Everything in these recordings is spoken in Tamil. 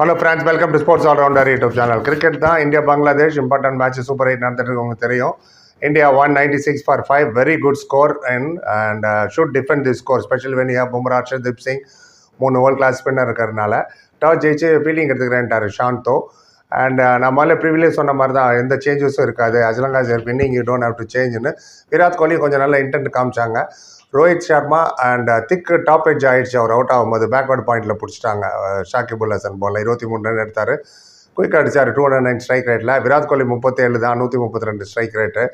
Hello friends welcome to sports allrounder YouTube channel cricket தான் India Bangladesh important match super eight நடந்துட்டு உங்களுக்கு தெரியும். India one ninety six for five very good score and and should defend the score special வெனியா Bumrah Deep Singh மூணு வேர்ல்ட் கிளாஸ் ஸ்பின்னர் இருக்கிறதுனால. டாஸ் ஜெயிச்சு ஃபீலிங் எடுத்துக்கிறேன்ட்டார் ஷாந்தோ அண்ட் uh, நான் முதல்ல சொன்ன மாதிரி தான் எந்த சேஞ்சஸும் இருக்காது. As long as winning you don't have to சேஞ்சுன்னு Virat Kohli கொஞ்சம் நல்ல இன்டென்ட் காமிச்சாங்க. Rohit Sharma and thick top edge ஆயிடுச்சு அவர் அவுட் ஆகும்போது. பேக்வர்ட் பாயிண்டில் பிடிச்சிட்டாங்க uh, ஷாக்கிபுல் ஹசன் போல் இருபத்தி மூணு ரன் எடுத்தார். குயிக் அடித்தார் டூ ஹண்ட்ரட் நைன் ஸ்ட்ரைக் ரேட்டில் விராட் கோலி முப்பத்தேழு தான் நூற்றி முப்பத்தி ரெண்டு ஸ்ட்ரைக் ரேட்டு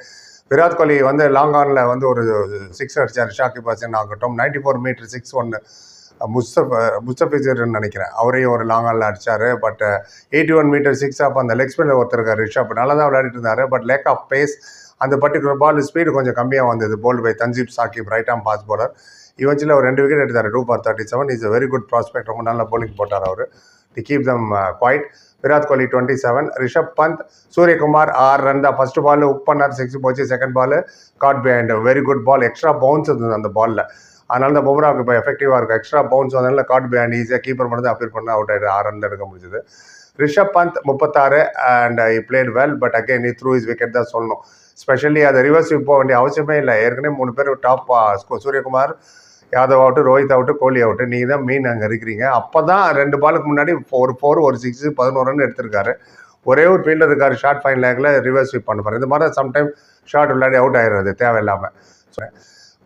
விராட் கோலி வந்து லாங் ஆனில் வந்து ஒரு சிக்ஸ் அடிச்சார். ஷாக்கிப் ஹசன் ஆகட்டும் நைன்டி ஃபோர் மீட்டர் சிக்ஸ் ஒன்று முஸ்தப் முஸ்தபிசர்னு நினைக்கிறேன். அவரையும் ஒரு லாங் ஆனில் அடிச்சார். But eighty one metre six off அந்த லெக் ஸ்பின்னர் ஒருத்தர் இருக்கார் ரிஷப். நல்லா தான் விளையாடிட்டு இருந்தார். பட் லேக் ஆஃப் பேஸ் அந்த பர்டிகுலர் பால் ஸ்பீடு கொஞ்சம் கம்மியாக வந்தது. Bowled by Tanzim Sakib right arm pace bowler இவன்ச்சில் ஒரு ரெண்டு விக்கெட் எடுத்தார். Two for thirty seven is very good prospect ரொம்ப நல்ல போலிங் போட்டார் அவர். To keep them quiet Virat Kohli twenty seven Rishabh Pant Suryakumar ஆறு ரன் தான். ஃபர்ஸ்ட் பால் உப் பண்ணார். சிக்ஸ் போச்சு second ball caught behind very good ball extra bounce இருந்தது அந்த பாலில் அதனால தான் பும்ராவுக்கு இப்போ எஃபெக்டிவாக இருக்கும் எக்ஸ்ட்ரா பவுன்ஸ் வந்ததுனால காட் பிஹைண்ட் ஈஸியாக கீப்பர் மட்டும் தான் அப்பீல் பண்ண அவுட் ஆகிடு ஆறு ரன் எடுக்க முடிஞ்சது. ரிஷப் பந்த் முப்பத்தாறு and I played well but again நீ த்ரூ இஸ் விக்கெட் தான் சொல்லணும். ஸ்பெஷலி அதை ரிவர்ஸ் போக வேண்டிய அவசியமே இல்லை. ஏற்கனவே மூணு பேர் top Suryakumar Yadav out Rohit out Kohli out நீங்கள் தான் மீன் அங்கே இருக்கிறீங்க. அப்போ தான் ரெண்டு பாலுக்கு முன்னாடி ஒரு ஃபோர் ஒரு சிக்ஸ் பதினோரு ரன் எடுத்திருக்காரு. ஒரே ஒரு ஃபீல்டர் இருக்கார் ஷார்ட் ஃபைன் லேக்கில் ரிவர்ஸ் ஸ்வீப் பண்ண போகிறேன் இந்த மாதிரி சம்டைம் ஷார்ட் விளையாடி அவுட் ஆயிடுறது தேவையில்லாமல்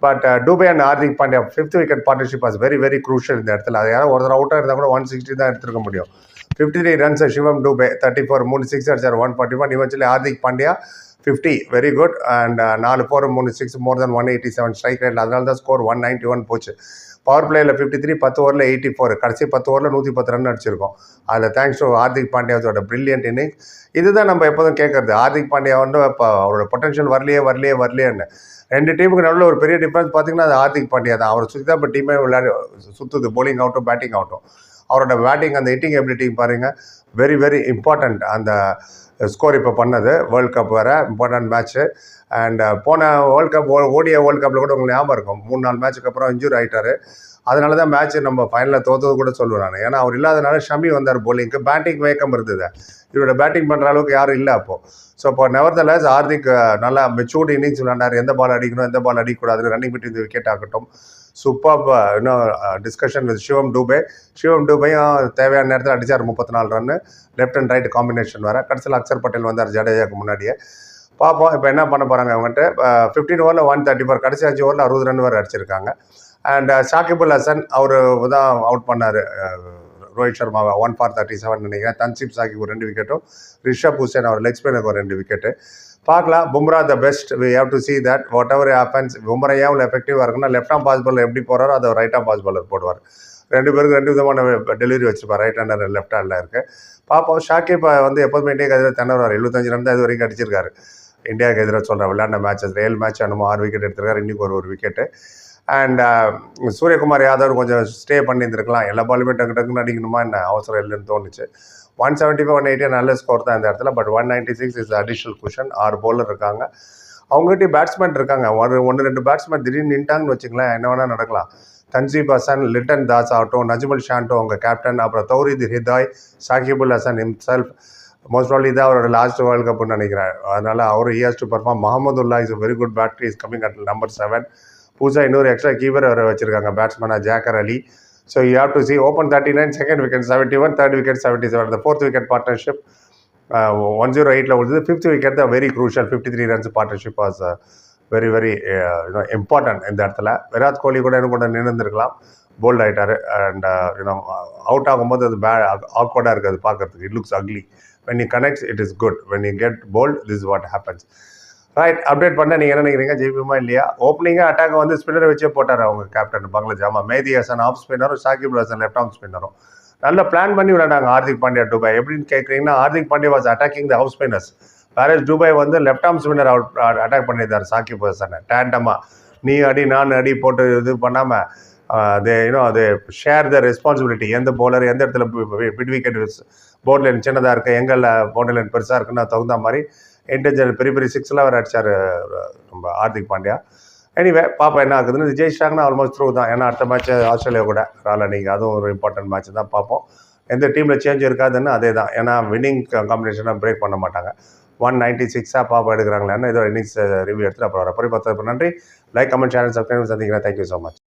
but Dube and Hardik Pandya fifth wicket partnership was very very crucial இந்த இடத்துல. அது யாரும் ஒருத்தர் அவுட்டாக இருந்தால் கூட ஒன் சிக்ஸ்டி தான் எடுத்துருக்க முடியும். Fifty three runs Shivam Dube thirty four மூணு சிக்ஸ் அடிச்சார் one forty one eventually Hardik Pandya fifty very good and நாலு ஃபோர் மூணு six more then one eighty seven strike ரேட்டில் அதனால தான் ஸ்கோர் ஒன் நைன்ட்டி ஒன் போச்சு. பவர் பிளேயில் ஃபிஃப்டி த்ரீ பத்து ஓவரில் எயிட்டி ஃபோர் கடைசி பத்து ஓவரில் நூற்றி பத்து ரன் அடிச்சிருக்கோம். அதில் தேங்க்ஸ் டு ஹார்திக் பாண்டியாவோட பிரில்லியன்ட் இன்னிங்ஸ் இதுதான் நம்ம எப்போதும் கேட்குறது. ஹார்திக் பாண்டியா வந்து இப்போ அவரோட பொட்டன்ஷியல் வரலையே வரலையே வரலையேன்னு. ரெண்டு டீமுக்கு நடுவில் ஒரு பெரிய டிஃப்ரென்ஸ் பார்த்தீங்கன்னா அது ஹார்திக் பாண்டியா தான். அவரை சுற்றி தான் இப்போ டீமே விளையாடி சுற்றுது போலிங் ஆகட்டும் பேட்டிங் ஆகட்டும் அவரோட பேட்டிங் அந்த ஹிட்டிங் எபிலிட்டி பாருங்கள் வெரி வெரி இம்பார்ட்டண்ட் அந்த ஸ்கோர் இப்போ பண்ணது. வேர்ல்ட் கப் வேறு இம்பார்ட்டன்ட் மேட்ச்சு அண்ட் போன வேர்ல்ட் கப் ஓடிய வேர்ல்ட் கப்பில் கூட உங்களுக்கு ஞாபகம் இருக்கும். மூணு நாலு மேட்ச்சுக்கு அப்புறம் இன்ஜூர் ஆகிட்டாரு அதனால தான் மேட்ச் நம்ம ஃபைனலில் தோத்தது கூட சொல்லுவேன் நான். ஏன்னா அவர் இல்லாதனால ஷமி வந்தார் போலிங்க்கு பேட்டிங் வேக்கம் இருந்தது. இவரோட பேட்டிங் பண்ணுற அளவுக்கு யாரும் இல்லை அப்போது ஸோ இப்போ நெவர்தலஸ் ஹார்திக் நல்லா மெச்சூர்டு இன்னிங்ஸ் விளாண்டார் எந்த பால் அடிக்கணும் எந்த பால் அடிக்கக்கூடாது ரன்னிங் பிட்வீன் விக்கெட் ஆகட்டும். சூப்பர் இன்னும் டிஸ்கஷன் வித் சிவம் டூபே. சிவம் டூபையும் தேவையான நேரத்தில் அடிச்சார் முப்பத்தி நாலு run left and right combination வர கடைசியில் அக்சர் பட்டேல் வந்தார் ஜடேஜாக்கு முன்னாடியே. பார்ப்போம் இப்போ என்ன பண்ண போகிறாங்க அவங்ககிட்ட ஃபிஃப்டீன் ஓவரில் ஒன் தேர்ட்டி ஃபோர் கடைசி அஞ்சு ஓவரில் அறுபது ரன் வரை அடிச்சிருக்காங்க. அண்ட் ஷாக்கிபுல் ஹசன் அவர் தான் அவுட் பண்ணார். ரோஹித் சர்மாவை ஒன் ஃபார் தேர்ட்டி செவன் நினைக்கிறேன். தன்சிப் சாக்கிப் ஒரு ரெண்டு விக்கெட்டும் ரிஷப் ஹுசேன் அவர் லெக் ஸ்பின்னுக்கு ஒரு ரெண்டு விக்கெட்டு பார்க்கலாம். Bumrah the best we have to see that whatever happens Bumrah ஏன் அவ்வளோ எஃபெக்டிவாக இருக்குன்னா லெஃப்ட் ஆம் பாஸ் பாலர் எப்படி போகிறாரோ அதை ரைட் ஆம் பாஸ் பாலர் போடுவார். ரெண்டு பேருக்கு ரெண்டு விதமான டெலிவரி வச்சுப்பார் ரைட் ஹேண்டர் லெஃப்ட் ஹேண்டில் இருக்கு. பார்ப்போம். ஷாக்கிப் வந்து எப்போதுமே இந்தியாவுக்கு எதிராக திணறார் எழுபத்தஞ்சு ரன் தான் இது வரைக்கும் அடிச்சிருக்காரு. இந்தியாவுக்கு எதிராக சொல்கிற விளையாண்ட மேட்சஸ் ஏழு மேட்ச் என்னமோ ஆறு விக்கெட் எடுத்திருக்காரு. இன்றைக்கி ஒரு ஒரு wicket and uh, Suryakumar Yadav கொஞ்சம் ஸ்டே பண்ணியிருந்திருக்கலாம். எல்லா பாலுமே டக்கு டக்குன்னு அடிக்கணுமா என்ன? அவசரம் இல்லைன்னு தோணுச்சு. One seventy five one eighty நல்ல ஸ்கோர் தான் இந்த இடத்துல. But one ninety six is additional cushion ஆறு bowler இருக்காங்க. அவங்ககிட்ட பேட்ஸ்மேன் இருக்காங்க. ஒரு ஒன்று ரெண்டு பேட்ஸ்மேன் திடீர்னு நின்ட்டாங்கன்னு வச்சுங்களேன் என்ன வேணால் நடக்கலாம். தன்சீப் ஹசன் லிட்டன் தாஸ் ஆகட்டும் நஜ்மல் ஷான்டோ அவங்க கேப்டன் அப்புறம் தௌரித் Hridoy Shakibul Hasan self most all தான் அவரோட லாஸ்ட் வேர்ல்ட் கப்னு நினைக்கிறேன். அதனால் அவர் here's to perform Mahmudullah is very good battery is coming at number seven புதுசாக இன்னொரு எக்ஸ்ட்ரா கீப்பர் வர வச்சிருக்காங்க பேட்ஸ்மேனாக Jaker Ali. So you have to see open thirty nine second wicket seventy one third wicket seventy seven the fourth wicket partnership one zero எயிட்டில் உள்ளது ஃபிஃப்த் விக்கெட் தான் very crucial fifty three runs partnership was very very important இந்த இடத்துல. விராட் கோலி கூட இன்னும் கூட நின்றுருக்கலாம் போல்ட் ஆகிட்டார் அண்ட் யூனோ அவுட் ஆகும்போது அது பே ஆக்வர்டாக இருக்குது பார்க்கறதுக்கு. It looks ugly when you connects it is good when you get bowled this what happens right update பண்ண நீங்கள் என்ன நினைக்கிறீங்க? ஜெயிப்புமா இல்லையா? ஓப்பனிங்காக அட்டாக் வந்து ஸ்பின்னரை வச்சே போட்டார் அவங்க கேப்டன் பங்களாதேஷ். ஆமாம் மேதி ஹசன் ஆஃப் ஸ்பின்னரும் ஷாகிப் ஹசன் லெஃப்ட் ஆஃப் ஸ்பின்னரும் நல்ல பிளான் பண்ணி விளையாண்டாங்க ஹார்திக் பாண்டியா டுபாய். எப்படின்னு கேட்குறீங்கன்னா Hardik Pandya was attacking the house spinners வேற டுபாய் வந்து left arm spinner out attack பண்ணியிருந்தார் சாக்கிப் ஹசனை. டேண்டமாக நீ அடி நான் அடி போட்டு இது பண்ணாமல் அது இன்னும் அது ஷேர் த ரெஸ்பான்சிபிலிட்டி எந்த போலர் எந்த இடத்துல பிட் விக்கெட் போர்ட் லைன் சின்னதாக இருக்குது எங்களில் போர்ட் லைன் பெருசாக இருக்குன்னு தகுந்த மாதிரி இன்டர்ஜெனல் பெரிய பெரிய சிக்ஸ்லாம் அவர் அடித்தார் நம்ம ஹார்திக் பாண்டியா. எனிவே பாப்பா என்ன ஆகுதுன்னு ஜெயிச்சிட்டாங்கன்னா ஆல்மோஸ்ட் த்ரூ தான். ஏன்னா அடுத்த மேட்ச் ஆஸ்திரேலியா கூட ரால நீங்கள் அதுவும் ஒரு இம்பார்ட்டன்ட் மேட்ச் தான் பார்ப்போம் எந்த டீமில் சேஞ்ச் இருக்காதுன்னு அதே தான். ஏன்னா வின்னிங் காம்பினேஷனை பிரேக் பண்ண மாட்டாங்க. ஒன் நைன்ட்டி சிக்ஸாக பாப்பா எடுக்கிறாங்களேன்னு இதோட இன்னிங்ஸ் ரிவ்யூ எடுத்து அப்புறம் வரேன். பொறி நன்றி. லைக் கமெண்ட் சேனல் சப்ஸ்கிரைப் சந்திக்கிறேன். Thank you so much